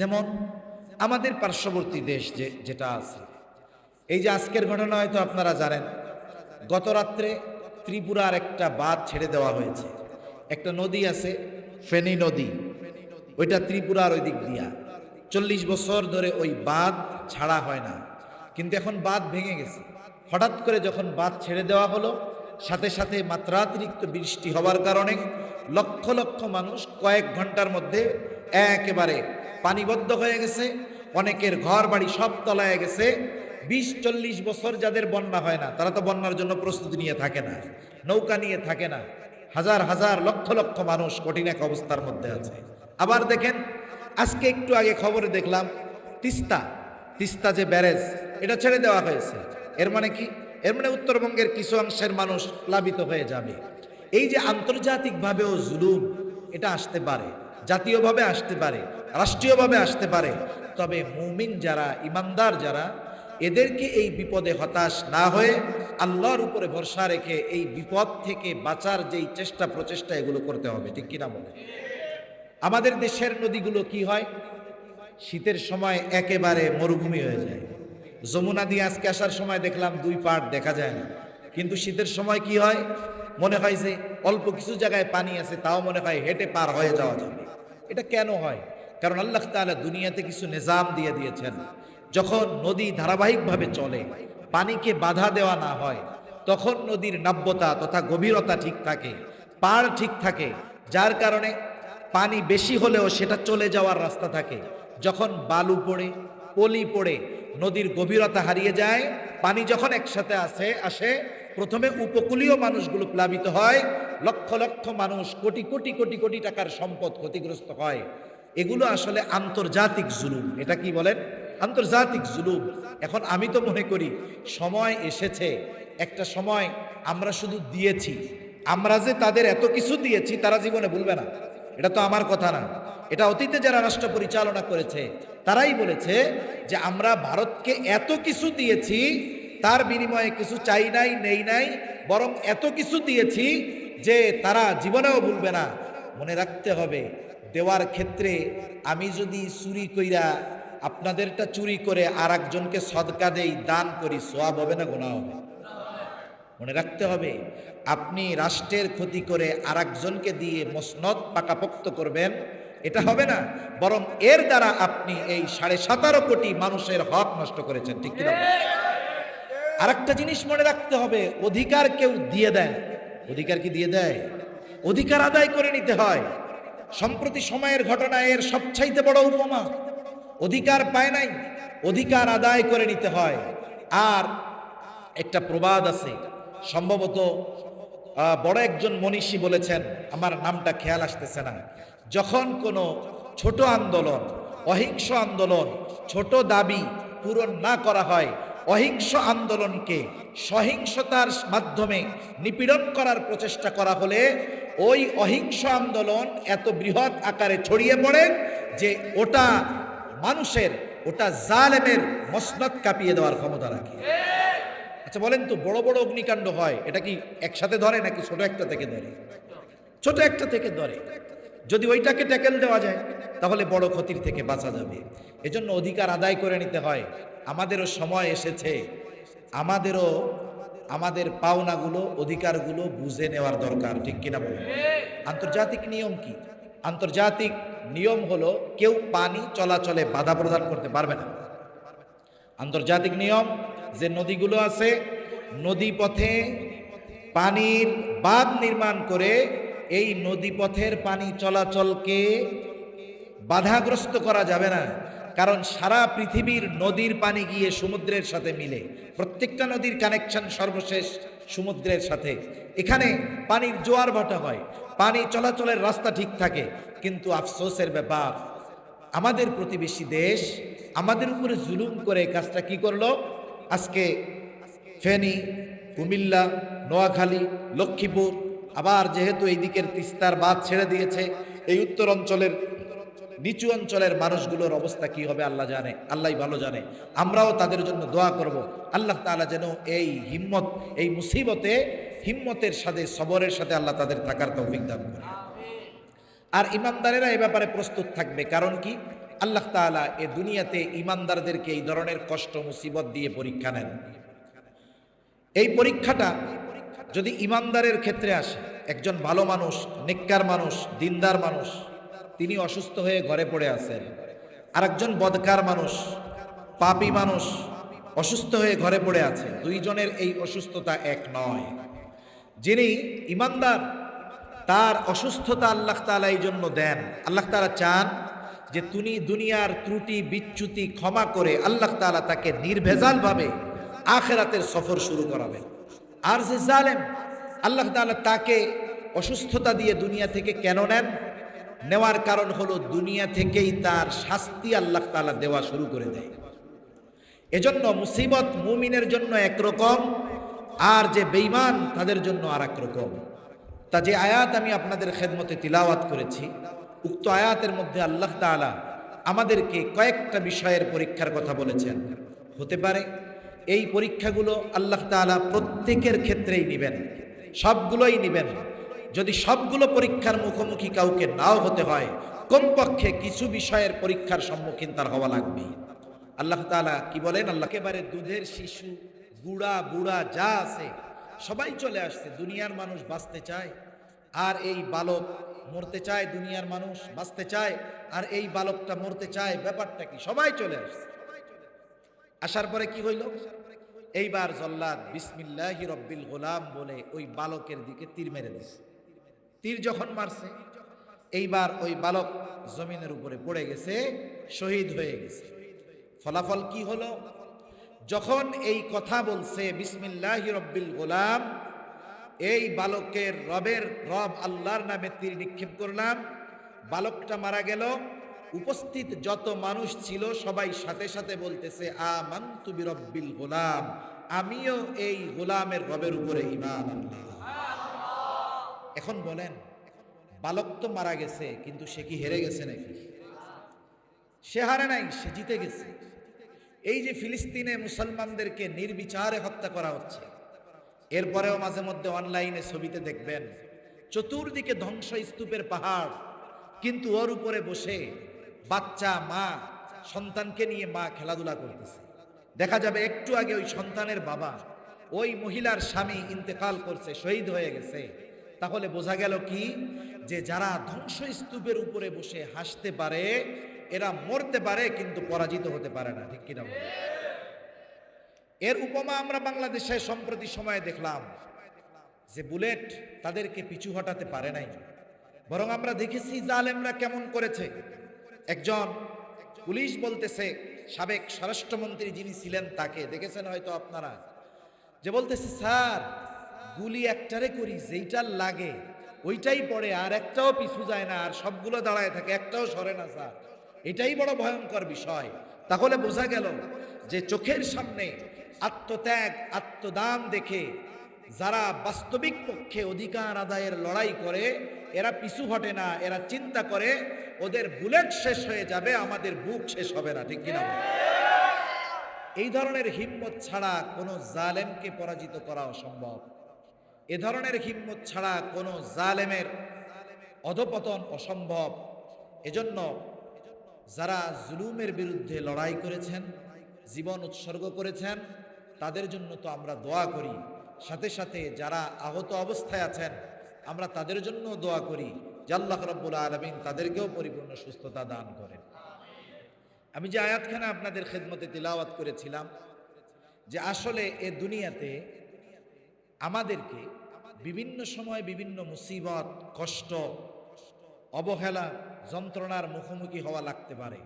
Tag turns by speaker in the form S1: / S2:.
S1: যেমন আমাদের পার্শ্ববর্তী দেশ যে, যেটা আছে। এই যে আজকের ঘটনা হয়তো আপনারা জানেন, গত রাত্রে ত্রিপুরার একটা বাঁধ ছেড়ে দেওয়া হয়েছে। একটা নদী আছে, ফেনী নদী। ওইটা ত্রিপুরার ওই দিক দিয়া। চল্লিশ বছর ধরে ওই বাঁধ ছাড়া হয় না। কিন্তু এখন বাঁধ ভেঙে গেছে। হঠাৎ করে যখন বাঁধ ছেড়ে দেওয়া হলো, সাথে সাথে মাত্রাতিরিক্ত বৃষ্টি হওয়ার কারণে লক্ষ লক্ষ মানুষ কয়েক ঘণ্টার মধ্যে একেবারে পানিবদ্ধ হয়ে গেছে, অনেকের ঘর বাড়ি সব তলায় গেছে। বিশ, চল্লিশ বছর যাদের বন্যা হয় না, তারা তো বন্যার জন্য প্রস্তুতি নিয়ে থাকে না, নৌকা নিয়ে থাকে না। হাজার হাজার, লক্ষ লক্ষ মানুষ কঠিন এক অবস্থার মধ্যে আছে। আবার দেখেন, আজকে একটু আগে খবরে দেখলাম, তিস্তা তিস্তা যে ব্যারেজ, এটা ছেড়ে দেওয়া হয়েছে। এর মানে কি? এর মানে উত্তরবঙ্গের কিছু অংশের মানুষ প্লাবিত হয়ে যাবে। এই যে আন্তর্জাতিকভাবেও জুলুম, এটা আসতে পারে। জাতীয়ভাবে আসতে পারে, রাষ্ট্রীয়ভাবে আসতে পারে। তবে মুমিন যারা, ইমানদার যারা, এদেরকে এই বিপদে হতাশ না হয়ে আল্লাহর উপরে ভরসা রেখে এই বিপদ থেকে বাঁচার যেই চেষ্টা, প্রচেষ্টা এগুলো করতে হবে। ঠিক কিনা বলে আমাদের দেশের নদীগুলো কি হয়? শীতের সময় একেবারে মরুভূমি হয়ে যায়। যমুনা দিয়ে আজকে আসার সময় দেখলাম দুই পাট দেখা যায় না। কিন্তু শীতের সময় কি হয়? মনে হয় যে অল্প কিছু জায়গায় পানি আছে, তাও মনে হয় হেঁটে পার হয়ে যাওয়া যাবে। এটা কেন হয়? কারণ আল্লাহ তাআলা দুনিয়াতে কিছু নিজাম দিয়ে দিয়েছেন। যখন নদী ধারাবাহিকভাবে চলে, পানিকে বাধা দেওয়া না হয়, তখন নদীর নাব্যতা তথা গভীরতা ঠিক থাকে, পাড় ঠিক থাকে, যার কারণে পানি বেশি হলেও সেটা চলে যাওয়ার রাস্তা থাকে। যখন বালু পড়ে, পলি পড়ে, নদীর গভীরতা হারিয়ে যায়, পানি যখন একসাথে আসে আসে প্রথমে উপকূলীয় মানুষগুলো প্লাবিত হয়, লক্ষ লক্ষ মানুষ কোটি কোটি কোটি কোটি টাকার সম্পদ ক্ষতিগ্রস্ত হয়। এগুলো আসলে আন্তর্জাতিক জুলুম। এটা কি বলেন? আন্তর্জাতিক জুলুম। এখন আমি তো মনে করি, সময় এসেছে। একটা সময় আমরা শুধু দিয়েছি। আমরা যে তাদের এত কিছু দিয়েছি, তারা জীবনে ভুলবে না। এটা তো আমার কথা না। এটা অতীতে যারা রাষ্ট্র পরিচালনা করেছে, তারাই বলেছে যে আমরা ভারতকে এত কিছু দিয়েছি তার বিনিময়ে কিছু চাই নাই, নেই নাই, বরং এত কিছু দিয়েছি যে তারা জীবনেও ভুলবে না। মনে রাখতে হবে, দেওয়ার ক্ষেত্রে আমি যদি চুরি কইরা আপনাদেরটা চুরি করে আর একজনকে সদকা দেই, দান করি সোয়াব হবে না গোনা হবে? মনে রাখতে হবে, আপনি রাষ্ট্রের ক্ষতি করে আর একজনকে দিয়ে মসনদ পাকাপোক্ত করবেন, এটা হবে না। বরং এর দ্বারা আপনি এই সাড়ে সতেরো কোটি মানুষের হক নষ্ট করেছেন, ঠিক কিনা আর একটা জিনিস মনে রাখতে হবে, অধিকার কেউ দিয়ে দেয় অধিকার কি দিয়ে দেয়? অধিকার আদায় করে নিতে হয়। সম্প্রতি সময়ের ঘটনা এর সবচাইতে বড় উপমা। অধিকার পায় নাই, অধিকার আদায় করে নিতে হয়। আর একটা প্রবাদ আছে, সম্ভবত বড় একজন মনীষী বলেছেন, আমার নামটা খেয়াল আসতেছে না। যখন কোনো ছোট আন্দোলন, অহিংস আন্দোলন, ছোট দাবি পূরণ না করা হয় অহিংস আন্দোলনকে সহিংসতার মাধ্যমে নিপীড়ন করার প্রচেষ্টা করা হলে ওই অহিংস আন্দোলন এত বৃহৎ আকারে ছড়িয়ে পড়ে যে ওটা মানুষের, ওটা জালেমের মসনদ কাঁপিয়ে দেওয়ার ক্ষমতা রাখে। আচ্ছা বলেন তো, বড় বড় অগ্নিকাণ্ড হয়, এটা কি একসাথে ধরে নাকি ছোট একটা থেকে ধরে? ছোট একটা থেকে ধরে। যদি ওইটাকে ট্যাকেল দেওয়া যায়, তাহলে বড় ক্ষতির থেকে বাঁচা যাবে। এজন্য অধিকার আদায় করে নিতে হয়। আমাদেরও সময় এসেছে। আমাদেরও আমাদের পাওনাগুলো, অধিকারগুলো বুঝে নেওয়ার দরকার, ঠিক কিনা বলেন আন্তর্জাতিক নিয়ম কি? আন্তর্জাতিক নিয়ম হলো কেউ পানি চলাচলে বাধা প্রদান করতে পারবে না। আন্তর্জাতিক নিয়ম, যে নদীগুলো আছে নদী পথে পানির বাঁধ নির্মাণ করে এই নদী পথের পানি চলাচলকে বাধাগ্রস্ত করা যাবে না। কারণ সারা পৃথিবীর নদীর পানি গিয়ে সমুদ্রের সাথে মিলে। প্রত্যেকটা নদীর কানেকশন সর্বশেষ সমুদ্রের সাথে। এখানে পানির জোয়ার ভাটা হয়, পানি চলাচলের রাস্তা ঠিক থাকে, কিন্তু আফসোসের ব্যাপার, আমাদের প্রতিবেশী দেশ আমাদের উপরে জুলুম করে কাজটা কি করল? আজকে ফেনী, কুমিল্লা, নোয়াখালী, লক্ষ্মীপুর, আবার যেহেতু এই দিকের তিস্তার বাঁধ ছেড়ে দিয়েছে, এই উত্তর অঞ্চলের নিচু অঞ্চলের মানুষগুলোর অবস্থা কি হবে আল্লাহ জানে আল্লাহ ভালো জানে। আমরাও তাদের জন্য দোয়া করব। আল্লাহ তাআলা যেন এই হিম্মত, এই মুসিবতে হিম্মতের সাথে, সবরের সাথে আল্লাহ তাদের থাকার তৌফিক দান করে আর ইমানদারেরা এ ব্যাপারে প্রস্তুত থাকবে, কারণ কি? আল্লাহ তাআলা এ দুনিয়াতে ইমানদারদেরকে এই ধরনের কষ্ট, মুসিবত দিয়ে পরীক্ষা নেন। এই পরীক্ষাটা যদি ইমানদারের ক্ষেত্রে আসে, একজন ভালো মানুষ, নেককার মানুষ, দিনদার মানুষ তিনি অসুস্থ হয়ে ঘরে পড়ে আছেন। আরেকজন বদকার মানুষ, পাপী মানুষ অসুস্থ হয়ে ঘরে পড়ে আছে। দুইজনের এই অসুস্থতা এক নয়। যিনি ইমানদার, তার অসুস্থতা আল্লাহ তাআলা এই জন্য দেন। আল্লাহ তাআলা চান যে তুমি দুনিয়ার ত্রুটি, বিচ্যুতি ক্ষমা করে আল্লাহ তাআলা তাকে নির্ভেজালভাবে আখেরাতের সফর শুরু করাবেন। আর যে জালেম, আল্লাহ তাআলা তাকে অসুস্থতা দিয়ে দুনিয়া থেকে কেন নেন? নেওয়ার কারণ হলো দুনিয়া থেকেই তার শাস্তি আল্লাহ তাআলা দেওয়া শুরু করে দেয়। এজন্য মুসিবত মুমিনের জন্য একরকম আর যে বেঈমান তাদের জন্য আর এক রকম। তা যে আয়াত আমি আপনাদের খেদমতে তিলাওয়াত করেছি, উক্ত আয়াতের মধ্যে আল্লাহ তাআলা আমাদেরকে কয়েকটা বিষয়ের পরীক্ষার কথা বলেছেন। হতে পারে এই পরীক্ষাগুলো আল্লাহ তাআলা প্রত্যেকের ক্ষেত্রেই নেবেন, সবগুলোই নেবেন। যদি সবগুলো পরীক্ষার মুখোমুখি কাউকে নাও হতে হয়, কমপক্ষে কিছু বিষয়ের পরীক্ষার সম্মুখীন তার হওয়া লাগবেই আল্লাহ তাআলা কি বলেন? আল্লাহ একেবারে দুধের শিশু, বুড়া বুড়া যা আছে, সবাই চলে আসছে, দুনিয়ার মানুষ বাঁচতে চায়, আর এই বালক মরতে চায়, দুনিয়ার মানুষ বাঁচতে চায়, আর এই বালকটা মরতে চায়, ব্যাপারটা কি? সবাই চলে আসছে। আসার পরে কি হইল? এইবার জল্লাদ বিসমিল্লাহি রব্বিল গোলাম বলে ওই বালকের দিকে তীর মেরে দিছে। তীর যখন মারছে, এইবার ওই বালক জমিনের উপরে পড়ে গেছে, শহীদ হয়ে গেছে। ফলাফল কি হলো? যখন এই কথা বলছে, বিসমিল্লাহ রব্বিল গোলাম, এই বালকের রবের রব আল্লাহর নামে তীর নিক্ষেপ করলাম। বালকটা মারা গেল। উপস্থিত যত মানুষ ছিল, সবাই সাথে সাথে বলতেছে, আমান্তু বিরব্বিল গোলাম। আমিও এই গোলামের রবের উপরে ইমান আনলাম। এখন বলেন, বালক তো মারা গেছে, কিন্তু সে কি হেরে গেছে নাকি? সে হারে নাই, সে জিতে গেছে। এই যে ফিলিস্তিনে মুসলমানদেরকে নির্বিচারে হত্যা করা হচ্ছে, এরপরেও মাঝে মধ্যে অনলাইনে ছবিতে দেখবেন, চতুর্দিকে ধ্বংস স্তূপের পাহাড়, কিন্তু ওর উপরে বসে বাচ্চা, মা, সন্তানকে নিয়ে মা খেলাধুলা করতেছে। দেখা যাবে একটু আগে ওই সন্তানের বাবা, ওই মহিলার স্বামী ইন্তেকাল করছে, শহীদ হয়ে গেছে। তাহলে বোঝা গেল কি? যে যারা ধ্বংস স্তূপের উপরে বসে হাসতে পারে, এরা মরতে পারে কিন্তু পরাজিত হতে পারে না, ঠিক কিনা এর উপমা আমরা বাংলাদেশে সম্প্রতি সময়ে দেখলাম যে বুলেট তাদেরকে পিছু হটাতে পারে নাই। বরং আমরা দেখেছি জালেমরা কেমন করেছে। একজন পুলিশ বলতেছে, সাবেক স্বরাষ্ট্রমন্ত্রী যিনি ছিলেন তাকে, দেখেছেন হয়তো আপনারা? যে বলতেছে, স্যার গুলি একটারে করি, যেইটার লাগে, ওইটাই পড়ে, আর একটাও পিছু যায় না, আর সবগুলো দাঁড়ায় থাকে, একটাও সরে না স্যার। এটাই বড় ভয়ঙ্কর বিষয়। তাহলে বোঝা গেল যে চোখের সামনে আত্মত্যাগ, আত্মদান দেখে যারা বাস্তবিক পক্ষে অধিকার আদায়ের লড়াই করে, এরা পিছু হটে না, এরা চিন্তা করে, ওদের বুলেট শেষ হয়ে যাবে, আমাদের বুক শেষ হবে না, ঠিক কিনা এই ধরনের হিম্মত ছাড়া কোনো জালেমকে পরাজিত করা অসম্ভব এ ধরনের হিম্মত ছাড়া কোনো জালেমের অধপতন অসম্ভব। এজন্য যারা জুলুমের বিরুদ্ধে লড়াই করেছেন, জীবন উৎসর্গ করেছেন, তাদের জন্য তো আমরা দোয়া করি। সাথে সাথে যারা আহত অবস্থায় আছেন, আমরা তাদের জন্য দোয়া করি জাল্লাহ রব্বুল আলমিন তাদেরকেও পরিপূর্ণ সুস্থতা দান করেন। আমি যে আয়াতখানা আপনাদের খেদমতে তিলাওয়াত করেছিলাম, যে আসলে এ দুনিয়াতে আমাদেরকে বিভিন্ন সময় বিভিন্ন মুসিবত কষ্ট অবহেলা যন্ত্রণার মুখোমুখি হওয়া লাগতে পারে।